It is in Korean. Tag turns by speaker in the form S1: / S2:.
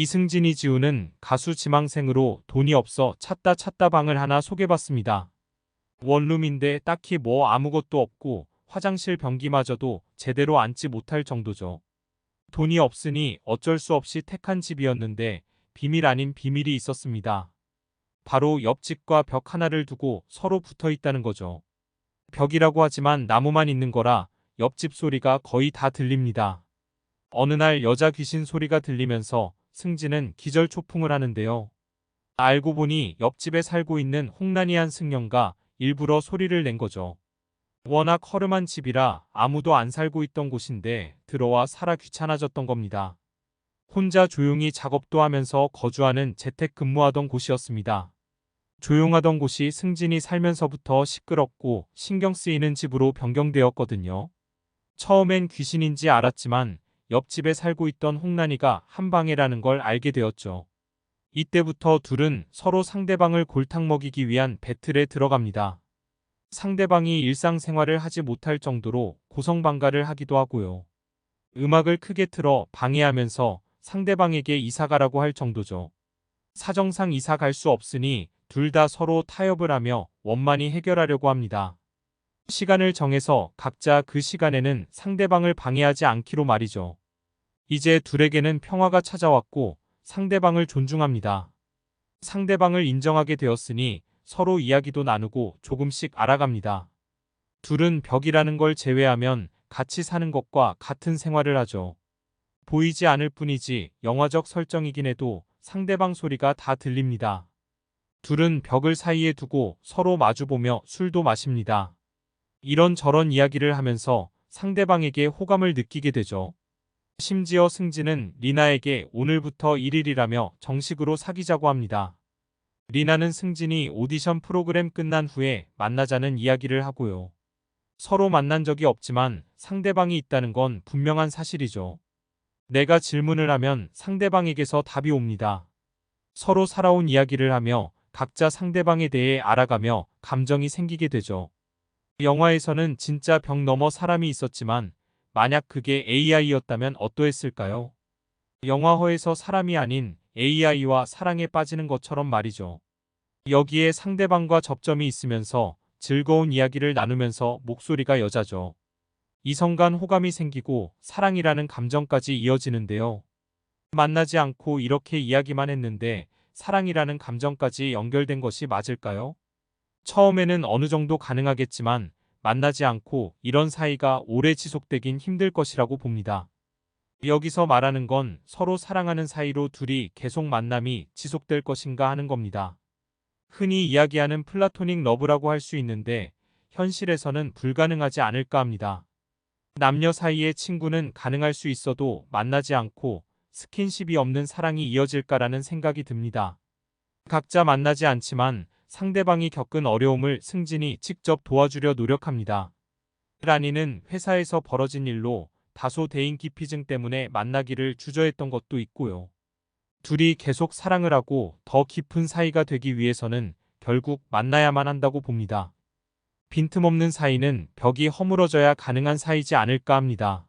S1: 이승진이 지우는 가수 지망생으로 돈이 없어 찾다 찾다 방을 하나 소개받습니다. 원룸인데 딱히 뭐 아무것도 없고 화장실 변기마저도 제대로 앉지 못할 정도죠. 돈이 없으니 어쩔 수 없이 택한 집이었는데 비밀 아닌 비밀이 있었습니다. 바로 옆집과 벽 하나를 두고 서로 붙어 있다는 거죠. 벽이라고 하지만 나무만 있는 거라 옆집 소리가 거의 다 들립니다. 어느 날 여자 귀신 소리가 들리면서 승진은 기절초풍을 하는데요. 알고 보니 옆집에 살고 있는 홍란이한 승려가 일부러 소리를 낸 거죠. 워낙 허름한 집이라 아무도 안 살고 있던 곳인데 들어와 살아 귀찮아졌던 겁니다. 혼자 조용히 작업도 하면서 거주하는 재택근무하던 곳이었습니다. 조용하던 곳이 승진이 살면서부터 시끄럽고 신경 쓰이는 집으로 변경되었거든요. 처음엔 귀신인지 알았지만 옆집에 살고 있던 홍란이가 한방이라는 걸 알게 되었죠. 이때부터 둘은 서로 상대방을 골탕 먹이기 위한 배틀에 들어갑니다. 상대방이 일상생활을 하지 못할 정도로 고성방가를 하기도 하고요. 음악을 크게 틀어 방해하면서 상대방에게 이사가라고 할 정도죠. 사정상 이사 갈 수 없으니 둘 다 서로 타협을 하며 원만히 해결하려고 합니다. 시간을 정해서 각자 그 시간에는 상대방을 방해하지 않기로 말이죠. 이제 둘에게는 평화가 찾아왔고 상대방을 존중합니다. 상대방을 인정하게 되었으니 서로 이야기도 나누고 조금씩 알아갑니다. 둘은 벽이라는 걸 제외하면 같이 사는 것과 같은 생활을 하죠. 보이지 않을 뿐이지 영화적 설정이긴 해도 상대방 소리가 다 들립니다. 둘은 벽을 사이에 두고 서로 마주보며 술도 마십니다. 이런저런 이야기를 하면서 상대방에게 호감을 느끼게 되죠. 심지어 승진은 리나에게 오늘부터 1일이라며 정식으로 사귀자고 합니다. 리나는 승진이 오디션 프로그램 끝난 후에 만나자는 이야기를 하고요. 서로 만난 적이 없지만 상대방이 있다는 건 분명한 사실이죠. 내가 질문을 하면 상대방에게서 답이 옵니다. 서로 살아온 이야기를 하며 각자 상대방에 대해 알아가며 감정이 생기게 되죠. 영화에서는 진짜 벽 너머 사람이 있었지만 만약 그게 AI였다면 어떠했을까요? 영화허에서 사람이 아닌 AI와 사랑에 빠지는 것처럼 말이죠. 여기에 상대방과 접점이 있으면서 즐거운 이야기를 나누면서 목소리가 여자죠. 이성 간 호감이 생기고 사랑이라는 감정까지 이어지는데요. 만나지 않고 이렇게 이야기만 했는데 사랑이라는 감정까지 연결된 것이 맞을까요? 처음에는 어느 정도 가능하겠지만 만나지 않고 이런 사이가 오래 지속되긴 힘들 것이라고 봅니다. 여기서 말하는 건 서로 사랑하는 사이로 둘이 계속 만남이 지속될 것인가 하는 겁니다. 흔히 이야기하는 플라토닉 러브라고 할 수 있는데 현실에서는 불가능하지 않을까 합니다. 남녀 사이의 친구는 가능할 수 있어도 만나지 않고 스킨십이 없는 사랑이 이어질까라는 생각이 듭니다. 각자 만나지 않지만 상대방이 겪은 어려움을 승진이 직접 도와주려 노력합니다. 라니는 회사에서 벌어진 일로 다소 대인 기피증 때문에 만나기를 주저했던 것도 있고요. 둘이 계속 사랑을 하고 더 깊은 사이가 되기 위해서는 결국 만나야만 한다고 봅니다. 빈틈없는 사이는 벽이 허물어져야 가능한 사이지 않을까 합니다.